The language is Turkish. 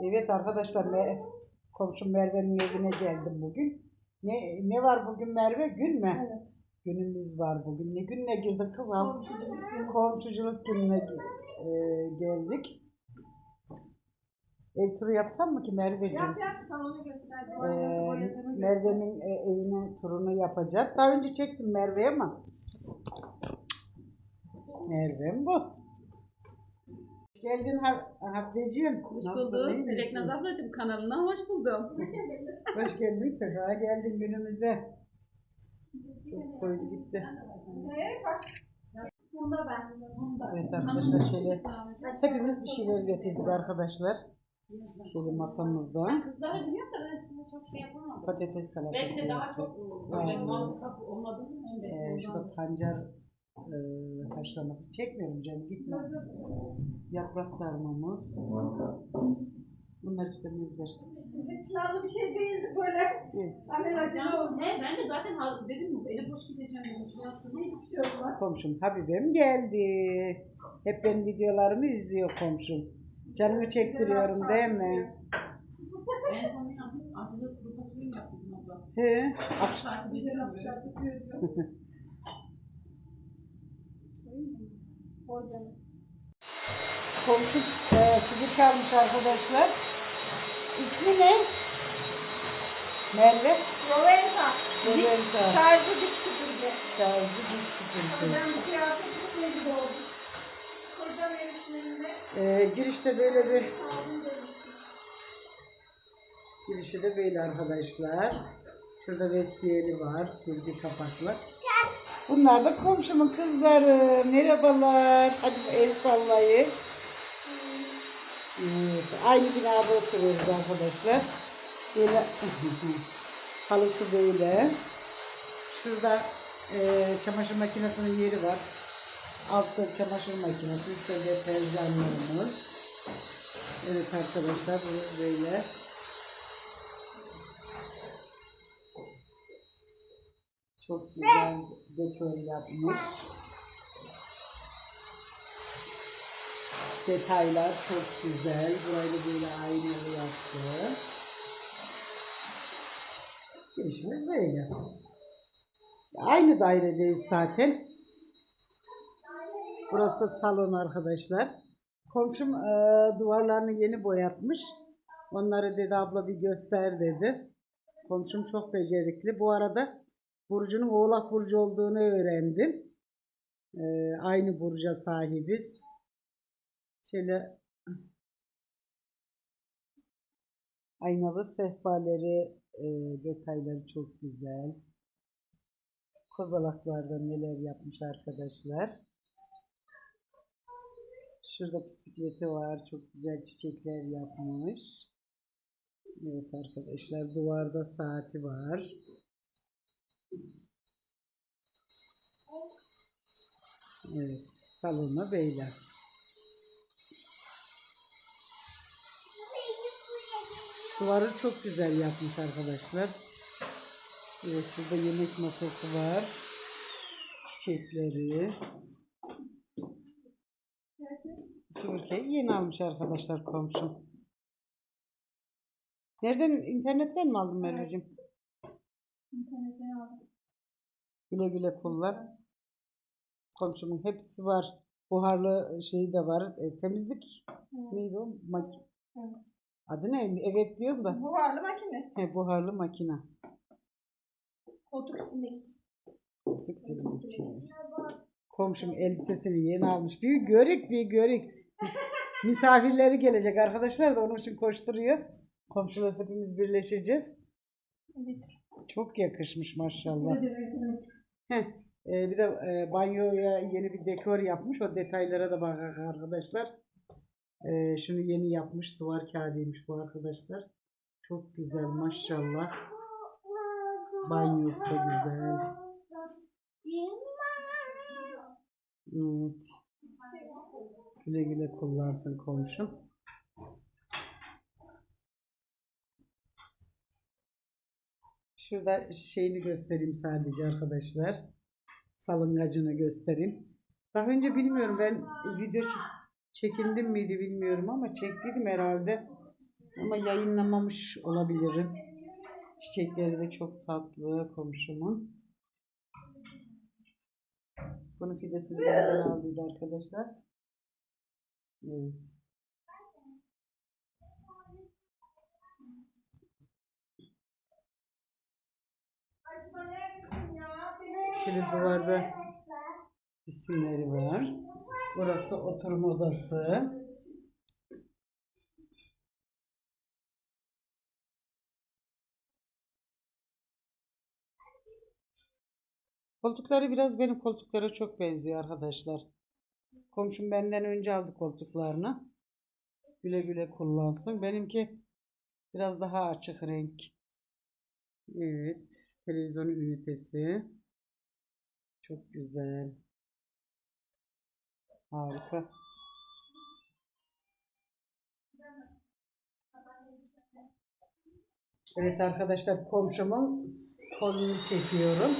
Evet arkadaşlar Me- komşum Merve'nin evine geldim bugün. Ne ne var bugün Merve? Gün mü? Evet. Günümüz var bugün. Ne gününe girdik kızım? Komşuculuk günü. Komşuculuk gününe e, geldik. Ev turu yapsam mı ki Merveciğim? Yap yap sana onu göster. Ee, Merve'nin e, evine turunu yapacak. Daha önce çektim Merve'ye ama. Merve'm bu. Geldin Ha- Habbeciğim. Hoş bulduk. misin? Dileknaz ablacığım kanalına hoş buldum. Hoş geldin. Sefa geldin günümüze. Kız koydu gitti. Bunda ben. Bunda. Evet arkadaşlar şöyle hepimiz bir şeyler getirdik arkadaşlar. Şöyle masamızda Kızlara biliyorum da ben size çok şey yapamam. patates salatası Belki de daha çok için Ee, şurada pancar e, haşlaması çekmiyorum canım gitme. Yaprak sarmamız. Bunlar istemezler. Şimdi planlı bir şey değildi böyle. Evet. Alelacele oldu. He, ben de zaten ha- dedim eli boş gideceğim dedim. Şey yaptım. Hiçbir şey olmaz. Komşum Habibem geldi. Hep benim videolarımı izliyor komşum. Canımı çektiriyorum değil mi? En son ne yaptım? Acılı kuru fasulye mi yaptım abla? He. Takip ediyorum böyle. Canım. Komşum e, sidik kalmış arkadaşlar. İsmi ne? Merve. Rowenta. Rowenta. Şarjı dik süpürge. Şarjı bir sıkıntı. Ben bu kıyafetin şey gibi oldum. Kocam erişiminde E, girişte böyle bir girişi de böyle arkadaşlar. Şurada vestiyeli var. Sürgü kapaklı. Bunlar da komşumun kızları. Merhabalar. Hadi el sallayın. Evet, aynı binada oturuyoruz arkadaşlar. Böyle halısı böyle. Şurada e, çamaşır makinesinin yeri var. Altta çamaşır makinesi, üstte deterjanlarımız. Evet arkadaşlar böyle. Çok güzel dekor yapmış. Detaylar çok güzel. Burayı böyle aynalı yaptı. Girişimiz böyle. Aynı dairedeyiz zaten. Burası da salon arkadaşlar. Komşum e, duvarlarını yeni boyatmış. Onları dedi abla bir göster dedi. Komşum çok becerikli. Bu arada Burcu'nun Oğlak Burcu olduğunu öğrendim. E, aynı burca sahibiz. Şöyle aynalı sehpaleri e, detayları çok güzel. Kozalaklarda neler yapmış arkadaşlar. Şurada bisikleti var. Çok güzel çiçekler yapmış. Evet arkadaşlar duvarda saati var. Evet salonu böyle. Duvarı çok güzel yapmış arkadaşlar. Evet şurada yemek masası var. Çiçekleri. Süpürgeyi yeni almış arkadaşlar komşum. Nereden? internetten mi aldın Merveciğim? İnternetten aldım. Güle güle kullan. Komşumun hepsi var. Buharlı şeyi de var. E, temizlik neydi o? Mak- Evet. Adı ne? Evet diyorum da. Buharlı makine. He, buharlı makine. Koltuk silmek için. Koltuk silmek için. Komşum elbisesini yeni almış. Bir görük bir görük. Mis- misafirleri gelecek arkadaşlar da onun için koşturuyor. Komşular hepimiz birleşeceğiz. Evet. Çok yakışmış maşallah. Evet. Heh, e, bir de e, banyoya yeni bir dekor yapmış. O detaylara da bakak arkadaşlar. E, şunu yeni yapmış. Duvar kağıdıymış bu arkadaşlar. Çok güzel maşallah. Banyosu da güzel. Evet. Güle güle kullansın komşum. Şurada şeyini göstereyim sadece arkadaşlar. Salıngacını göstereyim. Daha önce bilmiyorum ben video çek- çekindim miydi bilmiyorum ama çektiydim herhalde. Ama yayınlamamış olabilirim. Çiçekleri de çok tatlı komşumun. Bunun fidesini benden aldıydı arkadaşlar. Evet. Şöyle duvarda isimleri var. Burası oturma odası. Koltukları biraz benim koltuklara çok benziyor arkadaşlar. Komşum benden önce aldı koltuklarını. Güle güle kullansın. Benimki biraz daha açık renk. Evet. Televizyon ünitesi. Çok güzel. Harika. Evet arkadaşlar komşumun kolunu çekiyorum.